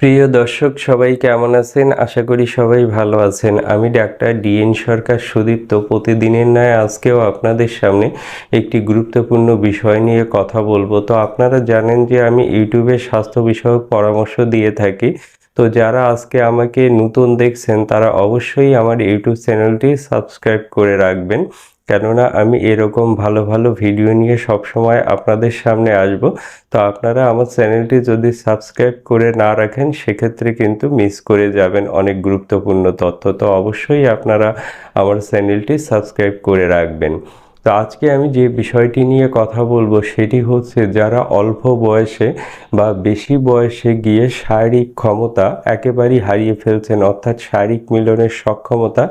প্রিয় দর্শক, সবাই কেমন আছেন? আশা করি সবাই ভালো আছেন। আমি ডাক্তার ডিএন সরকার সুদীপ্ত প্রতিদিনের ন্যায় আজকেও আপনাদের সামনে একটি গুরুত্বপূর্ণ বিষয় নিয়ে কথা বলব। তো আপনারা জানেন যে আমি ইউটিউবে স্বাস্থ্য বিষয়ক পরামর্শ দিয়ে থাকি। তো যারা আজকে আমাকে নতুন দেখছেন, তারা অবশ্যই আমার ইউটিউব চ্যানেলটি সাবস্ক্রাইব করে রাখবেন। কেননা আমি এরকম ভালো ভালো ভিডিও নিয়ে সবসময় আপনাদের সামনে আসব। তো আপনারা আমার চ্যানেলটি যদি সাবস্ক্রাইব করে না রাখেন, সেক্ষেত্রে কিন্তু মিস করে যাবেন অনেক গুরুত্বপূর্ণ তথ্য। তো অবশ্যই আপনারা আমার চ্যানেলটি সাবস্ক্রাইব করে রাখবেন। তো আজকে আমি যে বিষয়টি নিয়ে কথা বলব সেটি হচ্ছে যারা অল্প বয়সে বা বেশি বয়সে গিয়ে শারীরিক ক্ষমতা একেবারেই হারিয়ে ফেলছেন, অর্থাৎ শারীরিক মিলনের সক্ষমতা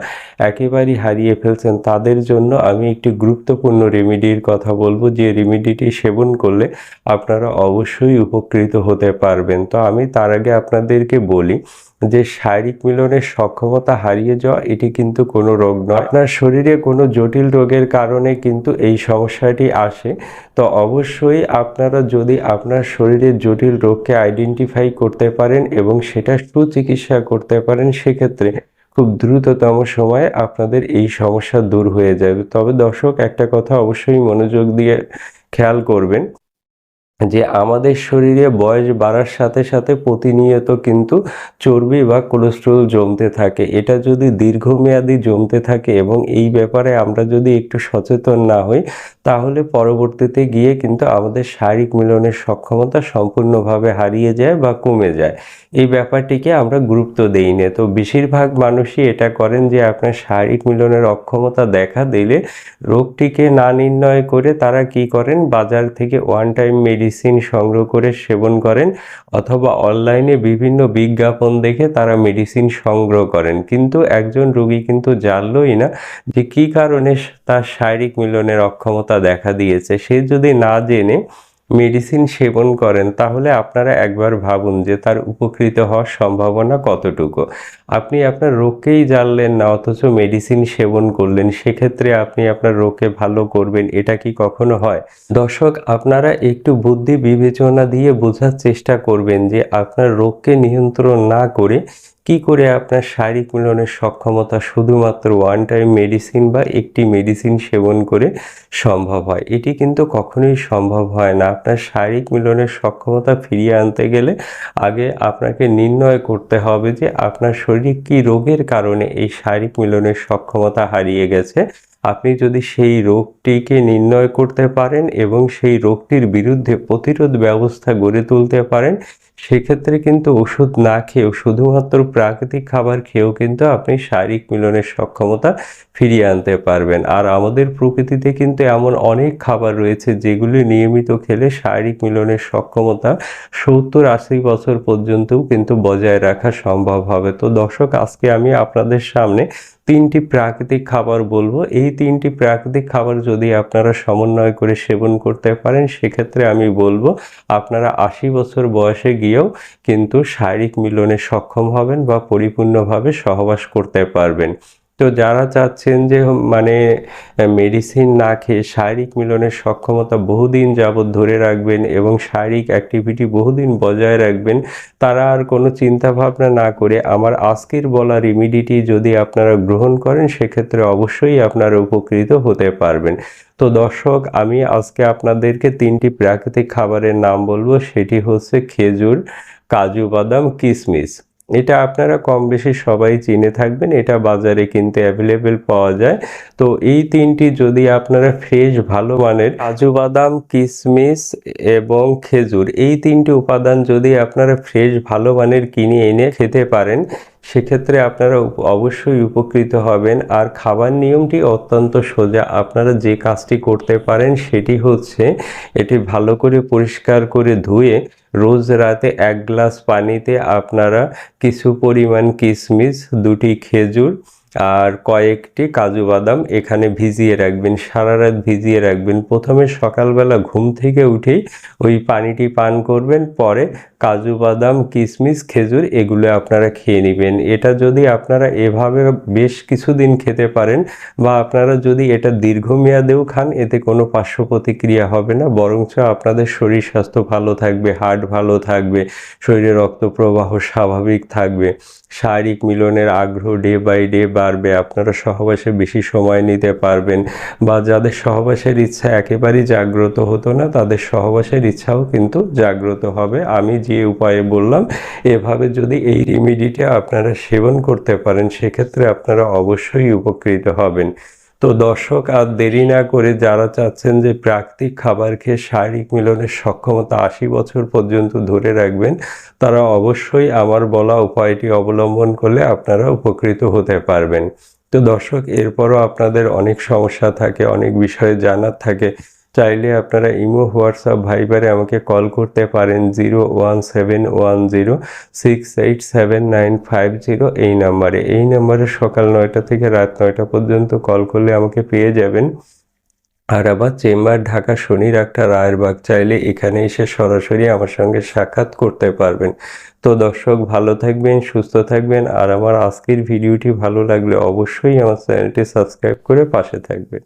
একেবারেই হারিয়ে ফেলছেন, তাদের জন্য আমি একটি গুরুত্বপূর্ণ রেমিডির কথা বলব। যে রেমিডিটি সেবন করলে আপনারা অবশ্যই উপকৃত হতে পারবেন। তো আমি তার আগে আপনাদেরকে বলি যে শারীরিক মিলনের সক্ষমতা হারিয়ে যাওয়া, এটি কিন্তু কোনো রোগ নয়। আপনার শরীরে কোনো জটিল রোগের কারণে কিন্তু এই সমস্যাটি আসে। তো অবশ্যই আপনারা যদি আপনার শরীরের জটিল রোগকে আইডেন্টিফাই করতে পারেন এবং সেটা সুচিকিৎসা করতে পারেন, সেক্ষেত্রে খুব দ্রুততম সময়ে আপনাদের এই সমস্যা দূর হয়ে যাবে। তবে দর্শক, একটা কথা অবশ্যই মনোযোগ দিয়ে খেয়াল করবেন যে আমাদের শরীরে বয়স বাড়ার সাথে সাথে প্রতিনিয়ত কিন্তু চর্বি বা কোলেস্ট্রল জমতে থাকে। এটা যদি দীর্ঘমেয়াদী জমতে থাকে এবং এই ব্যাপারে আমরা যদি একটু সচেতন না হই, তাহলে পরবর্তীতে গিয়ে কিন্তু আমাদের শারীরিক মিলনের সক্ষমতা সম্পূর্ণভাবে হারিয়ে যায় বা কমে যায়। এই ব্যাপারটিকে আমরা গুরুত্ব দেই না। তো বেশিরভাগ মানুষই এটা করেন যে আপনার শারীরিক মিলনের অক্ষমতা দেখা দিলে রোগটিকে না নির্ণয় করে তারা কি করেন, বাজার থেকে ওয়ান টাইম মেডিসিন সংগ্রহ করে সেবন করেন অথবা অনলাইনে বিভিন্ন বিজ্ঞাপন দেখে তারা মেডিসিন সংগ্রহ করেন। কিন্তু একজন রোগী কিন্তু জানলই না যে কি কারণে তার শারীরিক মিলনের অক্ষমতা দেখা দিয়েছে। সে যদি না জেনে মেডিসিন সেবন করেন, তাহলে আপনারা একবার ভাবুন যে তার উপকৃত হওয়ার সম্ভাবনা কতটুকু। আপনি আপনার রোগকেই জানলেন না, অথচ মেডিসিন সেবন করলেন, সেক্ষেত্রে আপনি আপনার রোগকে ভালো করবেন, এটা কি কখনো হয়? দর্শক, আপনারা একটু বুদ্ধি বিবেচনা দিয়ে বোঝার চেষ্টা করবেন যে আপনার রোগকে নিয়ন্ত্রণ না করে কি করে আপনার শারীরিক মিলনের সক্ষমতা শুধুমাত্র ওয়ান টাইম মেডিসিন বা একটি মেডিসিন সেবন করে সম্ভব হয়? এটি কিন্তু কখনোই সম্ভব হয় না। আপনার শারীরিক মিলনের সক্ষমতা ফিরিয়ে আনতে গেলে আগে আপনাকে নির্ণয় করতে হবে যে আপনার শরীরে কি রোগের কারণে এই শারীরিক মিলনের সক্ষমতা হারিয়ে গেছে। আপনি যদি সেই রোগটিকে নির্ণয় করতে পারেন এবং সেই রোগটির বিরুদ্ধে প্রতিরোধ ব্যবস্থা গড়ে তুলতে পারেন সেক্ষেত্রে কিন্তু ওষুধ না খেয়েও শুধুমাত্র প্রাকৃতিক খাবার খেয়েও কিন্তু আপনি শারীরিক মিলনের সক্ষমতা ফিরিয়ে আনতে পারবেন। আর আমাদের প্রকৃতিতে কিন্তু এমন অনেক খাবার রয়েছে যেগুলি নিয়মিত খেলে শারীরিক মিলনের সক্ষমতা সত্তর আশি বছর পর্যন্তও কিন্তু বজায় রাখা সম্ভব হবে। তো দর্শক, আজকে আমি আপনাদের সামনে তিনটি প্রাকৃতিক খাবার বলব। এই তিনটি প্রাকৃতিক খাবার যদি আপনারা সমন্বয় করে সেবন করতে পারেন, সেক্ষেত্রে আমি বলব, আপনারা আশি বছর বয়সে গিয়েও কিন্তু শারীরিক মিলনে সক্ষম হবেন বা পরিপূর্ণভাবে সহবাস করতে পারবেন। তো যারা চাচ্ছেন যে মানে মেডিসিন না খেয়ে শারীরিক মিলনের সক্ষমতা বহুদিন যাবৎ ধরে রাখবেন এবং শারীরিক অ্যাক্টিভিটি বহুদিন বজায় রাখবেন, তারা আর কোনো চিন্তা ভাবনা না করে আমার আজকের বলা রেমিডিটি যদি আপনারা গ্রহণ করেন, সেক্ষেত্রে অবশ্যই আপনারা উপকৃত হতে পারবেন। তো দর্শক, আমি আজকে আপনাদেরকে তিনটি প্রাকৃতিক খাবারের নাম বলব, সেটি হচ্ছে খেজুর, কাজু বাদাম কিশমিশ এটা আপনারা কম বেশি সবাই চিনে থাকবেন, এটা বাজারে কিনতে অ্যাভেলেবেল পাওয়া যায়। তো এই তিনটি যদি আপনারা ফ্রেশ ভালো মানের কাজু বাদাম কিশমিশ এবং খেজুর, এই তিনটি উপাদান যদি আপনারা ফ্রেশ ভালো মানের কিনে এনে খেতে পারেন সেক্ষেত্রে আপনারা অবশ্যই উপকৃত হবেন। আর খাবার নিয়মটি অত্যন্ত সোজা। আপনারা যে কাজটি করতে পারেন সেটি হচ্ছে এটি ভালো করে পরিষ্কার করে ধুয়ে রোজ রাতে এক গ্লাস পানিতে আপনারা কিছু পরিমাণ কিশমিশ দুটি খেজুর আর কয়েকটি কাজু বাদাম এখানে ভিজিয়ে রাখবেন, সারা রাত ভিজিয়ে রাখবেন। প্রথমে সকালবেলা ঘুম থেকে উঠেই ওই পানিটি পান করবেন, পরে কাজু বাদাম কিশমিশ খেজুর এগুলো আপনারা খেয়ে নেবেন। এটা যদি আপনারা এভাবে বেশ কিছুদিন খেতে পারেন বা আপনারা যদি এটা দীর্ঘমেয়াদেও খান, এতে কোনো পার্শ্ব প্রতিক্রিয়া হবে না, বরঞ্চ আপনাদের শরীর স্বাস্থ্য ভালো থাকবে, হার্ট ভালো থাকবে, শরীরে রক্ত প্রবাহ স্বাভাবিক থাকবে। শারীরিক মিলনের আগ্রহ ডে বাই ডে বাড়বে, আপনারা সহবাসে বেশি সময় নিতে পারবেন বা যাদের সহবাসের ইচ্ছা একেবারেই জাগ্রত হতো না, তাদের সহবাসের ইচ্ছাও কিন্তু জাগ্রত হবে। আমি যে উপায়ে বললাম, এভাবে যদি এই রেমিডিটা আপনারা সেবন করতে পারেন, সেক্ষেত্রে আপনারা অবশ্যই উপকৃত হবেন। তো দর্শক, আর দেরি না করে যারা চাচ্ছেন যে প্রাকৃতিক খাবার খেয়ে শারীরিক মিলনের সক্ষমতা আশি বছর পর্যন্ত ধরে রাখবেন, তারা অবশ্যই আমার বলা উপায়টি অবলম্বন করলে আপনারা উপকৃত হতে পারবেন। তো দর্শক, এরপরও আপনাদের অনেক সমস্যা থাকে, অনেক বিষয়ে জানার থাকে। চাইলে আপনারা ইমো, হোয়াটসঅ্যাপ, ভাইবারে আমাকে কল করতে পারেন zero one seven one zero, six eight seven nine five zero এই নাম্বারে। এই নাম্বারে সকাল নয়টা থেকে রাত নয়টা পর্যন্ত কল করলে আমাকে পেয়ে যাবেন। আর আবার চেম্বার ঢাকা শনি ডাক্তার রায়েরবাগ, চাইলে এখানে এসে সরাসরি আমার সঙ্গে সাক্ষাৎ করতে পারবেন। তো দর্শক, ভালো থাকবেন, সুস্থ থাকবেন, আর আমার আজকের ভিডিওটি ভালো লাগলে অবশ্যই আমার চ্যানেলটি সাবস্ক্রাইব করে পাশে থাকবেন।